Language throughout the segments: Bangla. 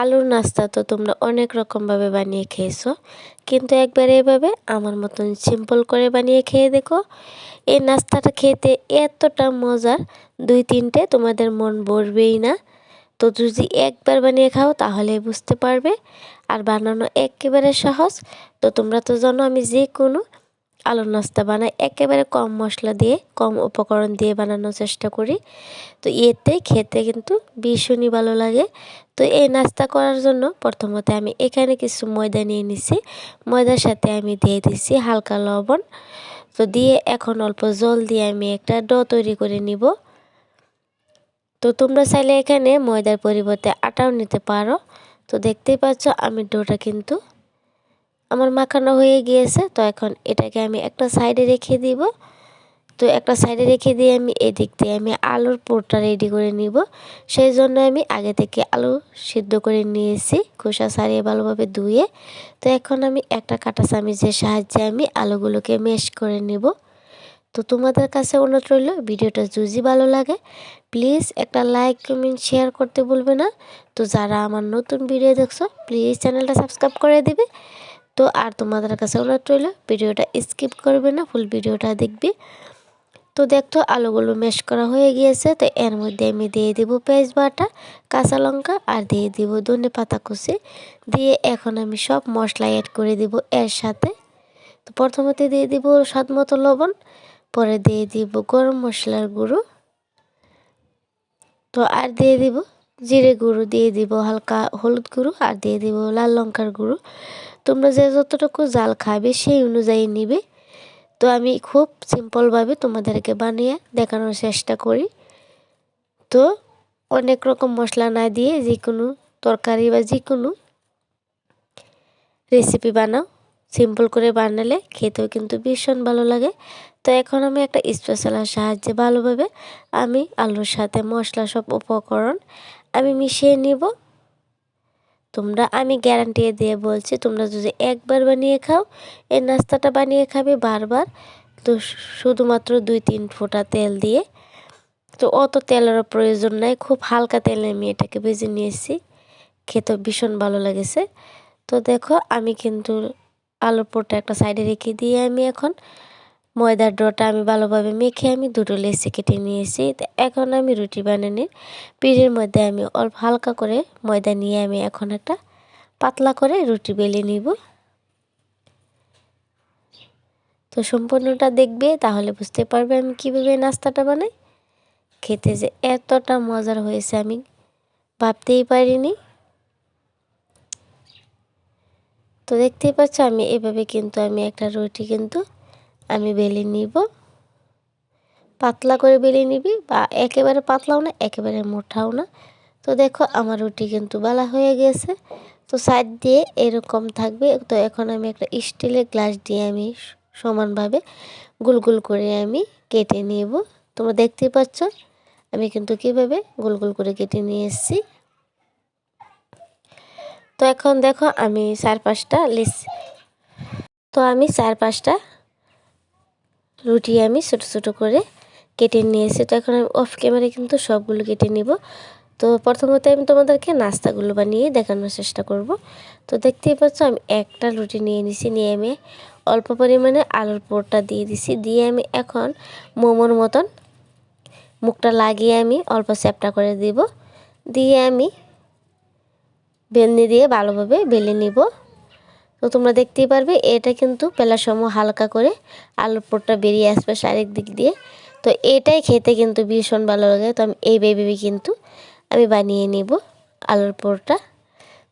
আলুর নাস্তা তো তোমরা অনেক রকমভাবে বানিয়ে খেয়েছো। কিন্তু একবার এভাবে আমার মতন সিম্পল করে বানিয়ে খেয়ে দেখো। এই নাস্তাটা খেতে এতটা মজার, দুই তিনটে তোমাদের মন ভরবেই না। তো যদি একবার বানিয়ে খাও তাহলে বুঝতে পারবে। আর বানানো একেবারে সহজ। তো তোমরা তো জানো আমি যে কোনো আলুর নাস্তা বানাই, একেবারে কম মশলা দিয়ে, কম উপকরণ দিয়ে বানানোর চেষ্টা করি। তো এতে খেতে কিন্তু ভীষণই ভালো লাগে। তো এই নাস্তা করার জন্য প্রথমত আমি এখানে কিছু ময়দা নিয়ে নিছি। ময়দার সাথে আমি দিয়ে দিছি হালকা লবণ। তো দিয়ে এখন অল্প জল দিয়ে আমি একটা ড তৈরি করে নিব। তো তোমরা চাইলে এখানে ময়দার পরিবর্তে আটাও নিতে পারো। তো দেখতেই পাচ্ছ আমি ডোটা কিন্তু আমার মাখানো হয়ে গিয়েছে, তো এখন এটাকে আমি একটা সাইডে রেখে দিব। তো একটা সাইডে রেখে দিয়ে আমি এদিক দিয়ে আমি আলুর পোরটা রেডি করে নিব। সেই জন্য আমি আগে থেকে আলু সিদ্ধ করে নিয়েছি, খোসা সারিয়ে ভালোভাবে ধুয়ে। তো এখন আমি একটা কাটা চামিচের সাহায্যে আমি আলুগুলোকে মেশ করে নেব। তো তোমাদের কাছে অনুরোধ রইল, ভিডিওটা যদি ভালো লাগে প্লিজ একটা লাইক কমেন্ট শেয়ার করতে বলবে না। তো যারা আমার নতুন ভিডিও দেখছ প্লিজ চ্যানেলটা সাবস্ক্রাইব করে দিবে। তো আর তোমাদের কাছে অনুরোধ রইল, ভিডিওটা স্কিপ করবে না, ফুল ভিডিওটা দেখবে। তো দেখতো আলুগুলো মেশ করা হয়ে গিয়েছে, তো এর মধ্যে আমি দিয়ে দিব পেঁয়াজ বাটা, কাঁচা লঙ্কা, আর দিয়ে দিব ধনে পাতা কুচি। দিয়ে এখন আমি সব মশলা অ্যাড করে দিব এর সাথে। তো প্রথমতে দিয়ে দিব স্বাদ মতো লবণ, পরে দিয়ে দিব গরম মশলার গুঁড়ো। তো আর দিয়ে দিব জিরে গুঁড়ো, দিয়ে দিব হালকা হলুদ গুঁড়ো, আর দিয়ে দিব লাল লঙ্কার গুঁড়ো। তোমরা যে যতটুকু জাল খাবে সেই অনুযায়ী নিবে। তো আমি খুব সিম্পলভাবে তোমাদেরকে বানিয়ে দেখানোর চেষ্টা করি। তো অনেক রকম মশলা না দিয়ে যে কোনো তরকারি বা যে কোনো রেসিপি বানাও। সিম্পল করে বানালে খেতেও কিন্তু ভীষণ ভালো লাগে। তো এখন আমি একটা স্পেশালের সাহায্যে ভালোভাবে আমি আলুর সাথে মশলা সব উপকরণ আমি মিশিয়ে নিব। তোমরা আমি গ্যারান্টি দিয়ে বলছি, তোমরা যদি একবার বানিয়ে খাও, এই নাস্তাটা বানিয়ে খাবে বারবার। তো শুধুমাত্র দুই তিন ফোঁটা তেল দিয়ে। তো অত তেলেরও প্রয়োজন নাই, খুব হালকা তেলে আমি এটাকে ভেজে নিয়েছি। খেতে ভীষণ ভালো লেগেছে। তো দেখো, আমি কিন্তু আলুর পোটা একটা সাইডে রেখে দিয়ে আমি এখন ময়দার ডোটা আমি ভালোভাবে মেখে আমি দুটো লেসি কেটে নিয়েছি। এখন আমি রুটি বানানোর পিঠের মধ্যে আমি অল্প হালকা করে ময়দা নিয়ে আমি এখন একটা পাতলা করে রুটি বেলে নিব। তো সম্পূর্ণটা দেখবে, তাহলে বুঝতে পারবে আমি কীভাবে নাস্তাটা বানাই। খেতে যে এতটা মজার হয়েছে আমি ভাবতেই পারিনি। তো দেখতেই পাচ্ছ আমি এভাবে কিন্তু আমি একটা রুটি কিন্তু আমি বেলে নিব। পাতলা করে বেলে নিবি বা একেবারে পাতলাও না, একেবারে মোটাও না। তো দেখো আমার রুটি কিন্তু বেলা হয়ে গেছে। তো সাইড দিয়ে এরকম থাকবে। তো এখন আমি একটা স্টিলের গ্লাস দিয়ে আমি সমানভাবে গোল গোল করে আমি কেটে নেব। তোমরা দেখতেই পাচ্ছ, আমি কিন্তু কীভাবে গোল গোল করে কেটে নিয়ে এসেছি। তো এখন দেখো আমি চার পাঁচটা লিস তো আমি চার পাঁচটা রুটি আমি ছোটো ছোটো করে কেটে নিয়েছি। তো এখন আমি অফ ক্যামেরায় কিন্তু সবগুলো কেটে নিব। তো প্রথমত আমি তোমাদেরকে নাস্তাগুলো বানিয়ে দেখানোর চেষ্টা করব। তো দেখতেই পাচ্ছ আমি একটা রুটি নিয়ে নিছি, নিয়ে আমি অল্প পরিমাণে আলুর পোরটা দিয়ে দিছি। দিয়ে আমি এখন মোমোর মতন মুখটা লাগিয়ে আমি অল্প চ্যাপটা করে দিব। দিয়ে আমি বেলনি দিয়ে ভালোভাবে বেলে নিব। তো তোমরা দেখতেই পারবে, এটা কিন্তু পেলার সময় হালকা করে আলুর পোরটা বেরিয়ে আসবে চারিক দিক দিয়ে। তো এটাই খেতে কিন্তু ভীষণ ভালো লাগে। তো আমি এই বেবি কিন্তু আমি বানিয়ে নিব আলুর পোরটা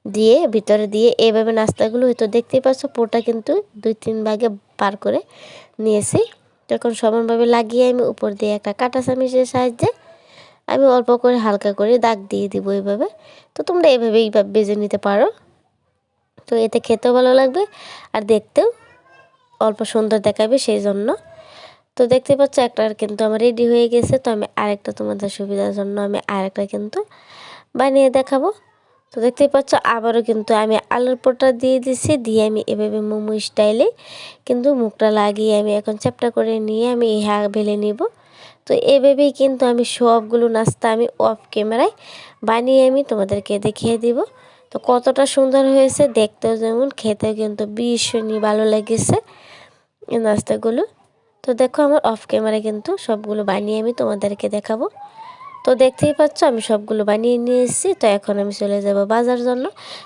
দিয়ে, ভিতরে দিয়ে। এইভাবে নাস্তাগুলো হয়তো দেখতেই পাচ্ছ পোরটা কিন্তু দুই তিন ভাগে পার করে নিয়েছি। তখন সমানভাবে লাগিয়ে আমি উপর দিয়ে একটা কাটা চামিচের সাহায্যে আমি অল্প করে হালকা করে দাগ দিয়ে দিব এইভাবে তো তোমরা এভাবেই বেজে নিতে পারো। তো এতে খেতেও ভালো লাগবে আর দেখতেও অল্প সুন্দর দেখাবে সেই জন্য তো দেখতে পাচ্ছ একটা কিন্তু আমার রেডি হয়ে গেছে, তো আমি আরেকটা তোমাদের সুবিধার জন্য আমি আরেকটা কিন্তু বানিয়ে দেখাবো। তো দেখতেই পাচ্ছ আবারও কিন্তু আমি আলুর পোটা দিয়ে দিছি, দিয়ে আমি এভাবে মোমো স্টাইলে কিন্তু মুখটা লাগিয়ে আমি এখন চ্যাপটা করে নিয়ে আমি ইহা ভেলে নিব। তো এভাবেই কিন্তু আমি সবগুলো নাস্তা আমি অফ ক্যামেরায় বানিয়ে আমি তোমাদেরকে দেখিয়ে দিব। তো কতটা সুন্দর হয়েছে দেখতেও যেমন, খেতেও কিন্তু ভীষণই ভালো লেগেছে এই নাস্তাগুলো। তো দেখো আমার অফ ক্যামেরা কিন্তু সবগুলো বানিয়ে আমি তোমাদেরকে দেখাবো। তো দেখতেই পাচ্ছ আমি সবগুলো বানিয়ে নিয়ে এসেছি তো এখন আমি চলে যাব বাজার জন্য।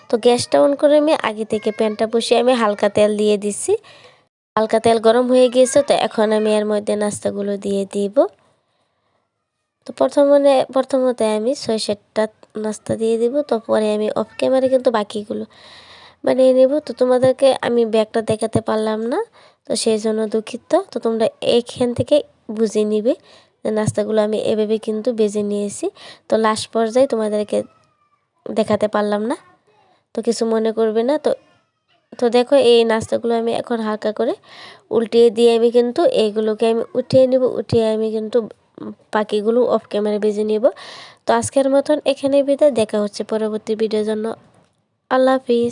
তো গ্যাসটা অন করে আমি আগে থেকে প্যানটা বসিয়ে আমি হালকা তেল দিয়ে দিচ্ছি হালকা তেল গরম হয়ে গিয়েছে তো এখন আমি এর মধ্যে নাস্তাগুলো দিয়ে দিব। তো প্রথমে, প্রথমত আমি ছয় সাতটা নাস্তা দিয়ে দিব, তো পরে আমি অফ ক্যামেরা কিন্তু বাকিগুলো বানিয়ে নেব। তো তোমাদেরকে আমি ব্যাগটা দেখাতে পারলাম না, তো সেই জন্য দুঃখিত। তো তোমরা এইখান থেকে বুঝে নিবে যে নাস্তাগুলো আমি এভাবে কিন্তু বেজে নিয়েছি। তো লাস্ট পর্যায়ে তোমাদেরকে দেখাতে পারলাম না, তো কিছু মনে করবে না। তো তো দেখো এই নাস্তাগুলো আমি এখন হালকা করে উল্টিয়ে দিয়ে আমি কিন্তু এইগুলোকে আমি উঠিয়ে নেব, উঠিয়ে আমি কিন্তু পাখিগুলো অফ ক্যামেরা বেজে নিব। তো আজকের মতন এখানে বিদায়। দেখা হচ্ছে পরবর্তী ভিডিওর জন্য। আল্লাহ হাফিজ।